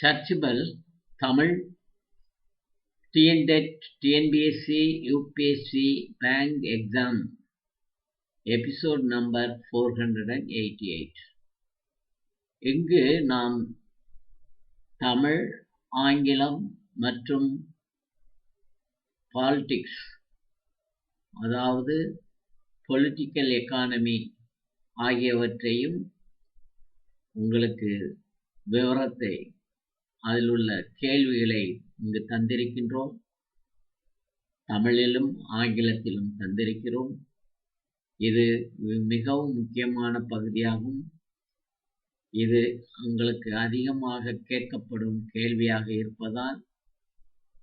சர்ச்சுபல் Tamil TNTET TNPSC UPSC bank exam episode number four hundred and eighty eight இங்கு நாம் தமிழ் ஆங்கிலம் மற்றும் politics அதாவது பொலிட்டிக்கல் எக்கானமி ஆகியவற்றையும் உங்களுக்கு விவரத்தை அதில் உள்ள கேள்விகளை இங்கு தந்திருக்கின்றோம். தமிழிலும் ஆங்கிலத்திலும் தந்திருக்கிறோம். இது மிகவும் முக்கியமான பகுதியாகும். இது உங்களுக்கு அதிகமாக கேட்கப்படும் கேள்வியாக இருப்பதால்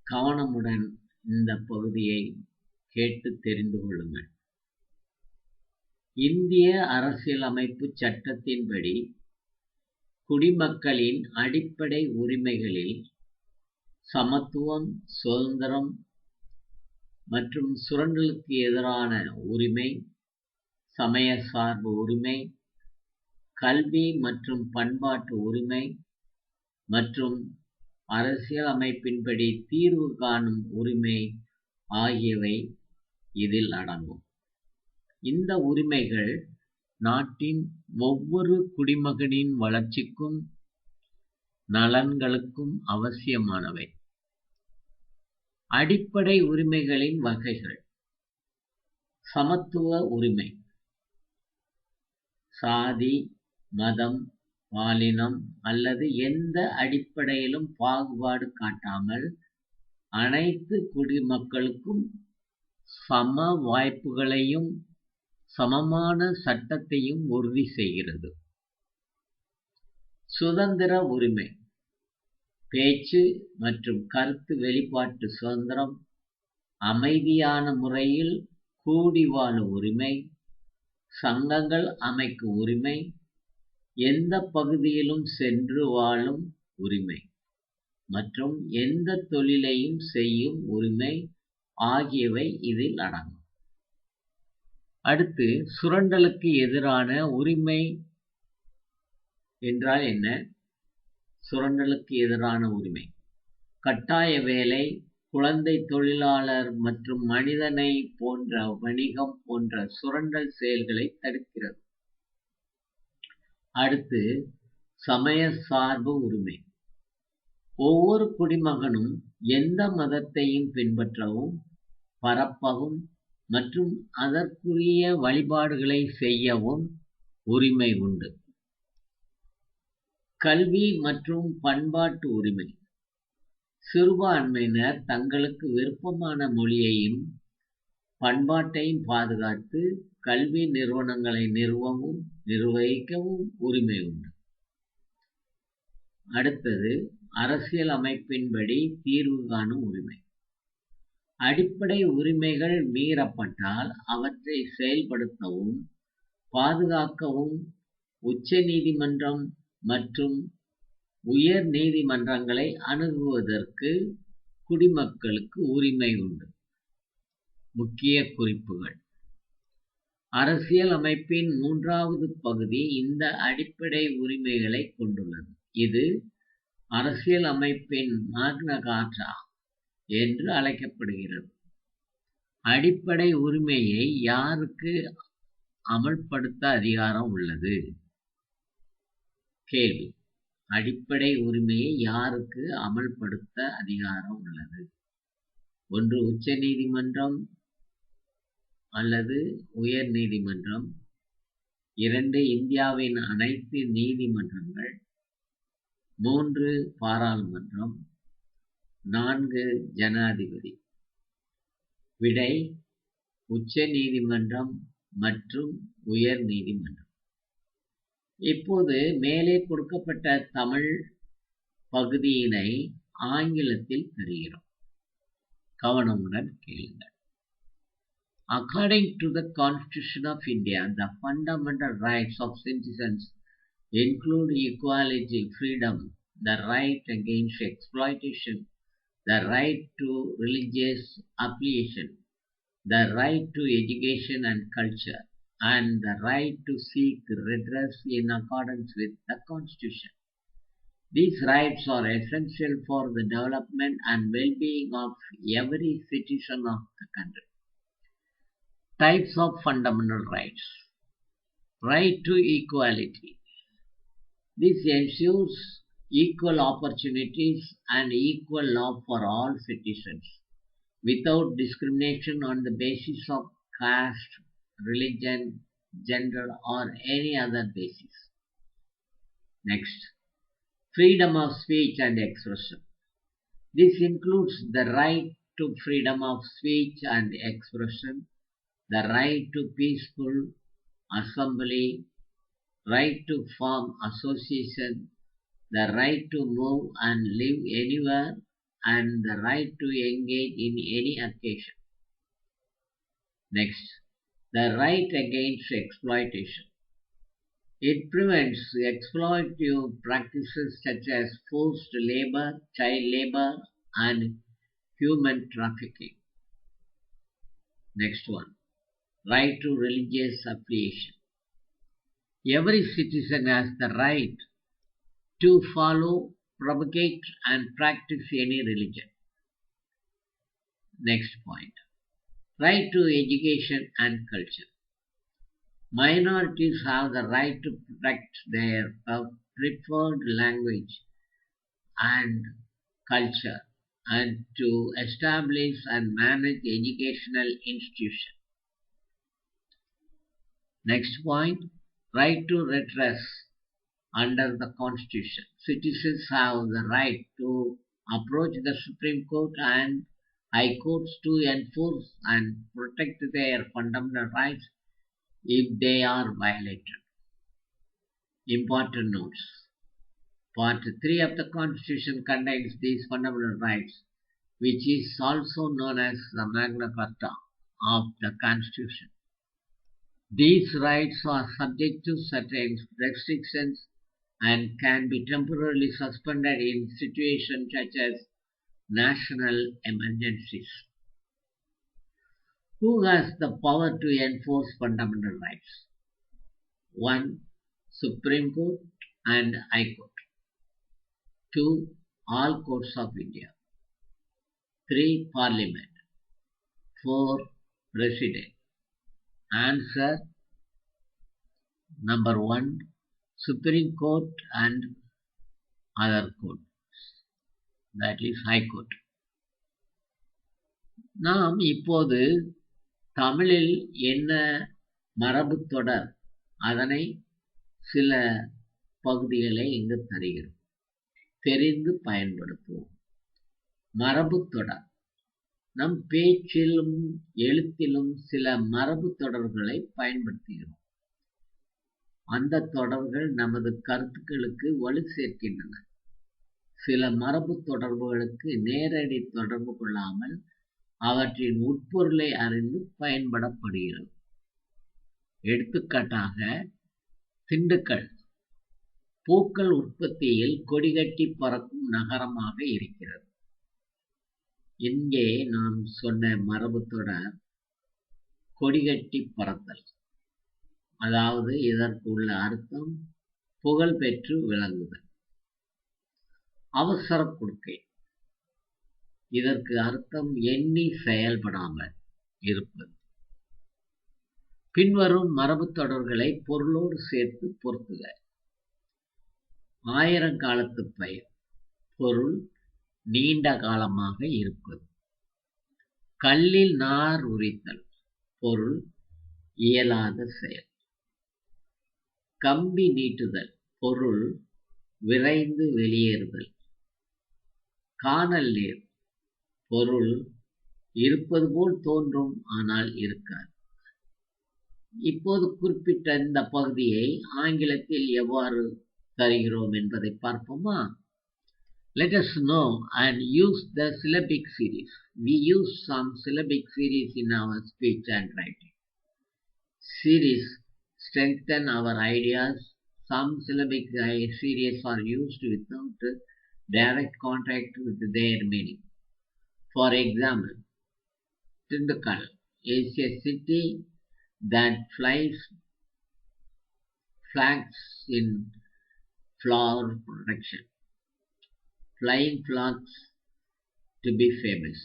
கவனமுடன் இந்த பகுதியை கேட்டு தெரிந்து கொள்ளுங்கள். இந்திய அரசியலமைப்பு சட்டத்தின்படி குடிமக்களின் அடிப்படை உரிமைகளில் சமத்துவம் சுதந்திரம் மற்றும் சுரண்டலுக்கு எதிரான உரிமை சமய சார்பு உரிமை கல்வி மற்றும் பண்பாட்டு உரிமை மற்றும் அரசியலமைப்பின்படி தீர்வு காணும் உரிமை ஆகியவை இதில் அடங்கும். இந்த உரிமைகள் நாட்டின் ஒவ்வொரு குடிமகனின் வளர்ச்சிக்கும் நலன்களுக்கும் அவசியமானவை. அடிப்படை உரிமைகளின் வகைகள். சமத்துவ உரிமை. சாதி மதம் பாலினம் அல்லது எந்த அடிப்படையிலும் பாகுபாடு காட்டாமல் அனைத்து குடிமக்களுக்கும் சம வாய்ப்புகளையும் சமமான சட்டத்தையும் உறுதி செய்கிறது. சுதந்திர உரிமை பேச்சு மற்றும் கருத்து வெளிப்பாட்டு சுதந்திரம் அமைதியான முறையில் கூடி வாழும் உரிமை சங்கங்கள் அமைக்கும் உரிமை எந்த பகுதியிலும் சென்று வாழும் உரிமை மற்றும் எந்த தொழிலையும் செய்யும் உரிமை ஆகியவை இதில் அடங்கும். அடுத்து சுரண்டலுக்கு எதிரான உரிமை என்றால் என்ன? சுரண்டலுக்கு எதிரான உரிமை. கட்டாய வேலை குழந்தை தொழிலாளர் மற்றும் மனிதனை போன்ற வணிகம் போன்ற சுரண்டல் செயல்களை தடுக்கிறது. அடுத்து சமய சார்பு உரிமை. ஒவ்வொரு குடிமகனும் எந்த மதத்தையும் பின்பற்றவும் பரப்பவும் மற்றும் அதற்குரிய வழிபாடுகளை செய்யவும் உரிமை உண்டு. கல்வி மற்றும் பண்பாட்டு உரிமை. சிறுபான்மையினர் தங்களுக்கு விருப்பமான மொழியையும் பண்பாட்டையும் பாதுகாத்து கல்வி நிறுவனங்களை நிறுவவும் நிர்வகிக்கவும் உரிமை உண்டு. அடுத்தது அரசியல் அமைப்பின்படி தீர்வு காணும் உரிமை. அடிப்படை உரிமைகள் மீறப்பட்டால் அவற்றை செயல்படுத்தவும் பாதுகாக்கவும் உச்ச நீதிமன்றம் மற்றும் உயர் நீதிமன்றங்களை அணுகுவதற்கு குடிமக்களுக்கு உரிமை உண்டு. முக்கிய குறிப்புகள். அரசியல் அமைப்பின் மூன்றாவது பகுதி இந்த அடிப்படை உரிமைகளை கொண்டுள்ளது. இது அரசியல் அமைப்பின் மாக்னா கார்ட்டா என்று அழைக்கப்படுகிறது. அடிப்படை உரிமையை யாருக்கு அமல்படுத்த அதிகாரம் உள்ளது? கேள்வி. அடிப்படை உரிமையை யாருக்கு அமல்படுத்த அதிகாரம் உள்ளது? ஒன்று உச்ச நீதிமன்றம் அல்லது உயர் நீதிமன்றம் இரண்டு இந்தியாவின் அனைத்து நீதிமன்றங்கள். மூன்று பாராளுமன்றம். நான்கு ஜனாதிபதி விடை உச்ச நீதிமன்றம் மற்றும் உயர் நீதிமன்றம் இப்போது மேலே கொடுக்கப்பட்ட தமிழ் பகுதியினை ஆங்கிலத்தில் தருகிறோம் கவனமுடன் கேளுங்கள் According to the Constitution of India, the fundamental rights of citizens include equality, freedom, the right against exploitation, the right to religious affiliation, the right to education and culture, and the right to seek redress in accordance with the Constitution. These rights are essential for the development and well-being of every citizen of the country. Types of fundamental rights. Right to equality. This ensures equal opportunities and equal law for all citizens without discrimination on the basis of caste, religion, gender, or any other basis. Next, freedom of speech and expression. This includes the right to freedom of speech and expression, the right to peaceful assembly, right to form association, the right to move and live anywhere, and the right to engage in any occasion. Next, the right against exploitation. It prevents exploitative practices such as forced labor, child labor, and human trafficking. Next one, right to religious affiliation. Every citizen has the right to follow, propagate, and practice any religion. Next point, right to education and culture. Minorities have the right to protect their uh, preferred language and culture and to establish and manage educational institutions. Next point, right to redress under the Constitution. Citizens have the right to approach the Supreme Court and High Courts to enforce and protect their fundamental rights if they are violated. Important notes. Part 3 of the Constitution contains these fundamental rights, which is also known as the Magna Carta of the Constitution. These rights are subject to certain restrictions and can be temporarily suspended in situations such as national emergencies. Who has the power to enforce fundamental rights? 1. Supreme Court and High Court. 2. All courts of India. 3. Parliament. 4. President. Answer Number 1. Supreme Court and other court That is High Court. நாம் இப்போது தமிழில் என்ன மரபு தொடர் அதனை சில பகுதிகளை இங்கு தருகிறோம். தெரிந்து பயன்படுத்துவோம். மரபு தொடர். நம் பேச்சிலும் எழுத்திலும் சில மரபு தொடர்களை பயன்படுத்துகிறோம். அந்த தொடர்கள் நமது கருத்துக்களுக்கு வலு சேர்க்கின்றன. சில மரபு தொடர்புகளுக்கு நேரடி தொடர்பு கொள்ளாமல் அவற்றின் உட்பொருளை அறிந்து பயன்படப்படுகிறது. எடுத்துக்காட்டாக திண்டுக்கல். பூக்கள் உற்பத்தியில் கொடிகட்டி பறக்கும் நகரமாக இருக்கிறது. இங்கே நாம் சொன்ன மரபு தொடர் கொடிகட்டி பறத்தல். அதாவது இதற்கு உள்ள அர்த்தம் புகழ் பெற்று விளங்குதல். அவசர கொடுக்கை. இதற்கு அர்த்தம் எண்ணி செயல்படாமல் இருப்பது. பின்வரும் மரபு தொடர்களை பொருளோடு சேர்த்து பொருத்துக. ஆயிரங்காலத்து பயிர் பொருள் நீண்ட காலமாக இருப்பது. கல்லில் நார் உரித்தல் பொருள் இயலாத செயல். கம்பி நீட்டுதல் பொருள் விரைந்து வெளியேறுதல் காணல் நீர் பொருள் இருப்பது போல் தோன்றும் ஆனால் இருக்காது இப்போது குறிப்பிட்ட இந்த பகுதியை ஆங்கிலத்தில் எவ்வாறு தருகிறோம் என்பதை பார்ப்போமா let us know and use the syllabic series. We use some syllabic series in our speech and writing. Series strengthen our ideas. Some syllabic uh, series are used without direct contact with their meaning. For example, Tindukal is a city that flies flags in flower production. flying flags to be famous.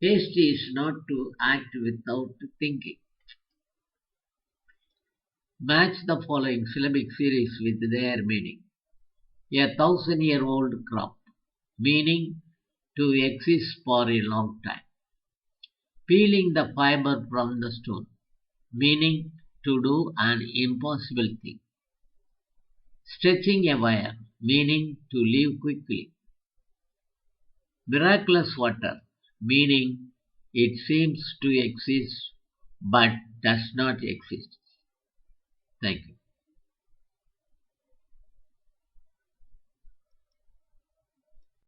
Haste is not to act without thinking. Match the following syllabic series with their meaning. A thousand year old crop, meaning to exist for a long time. Peeling the fiber from the stone, meaning to do an impossible thing. Stretching a wire, meaning to leave quickly. Miraculous water, meaning it seems to exist but does not exist. Thank you.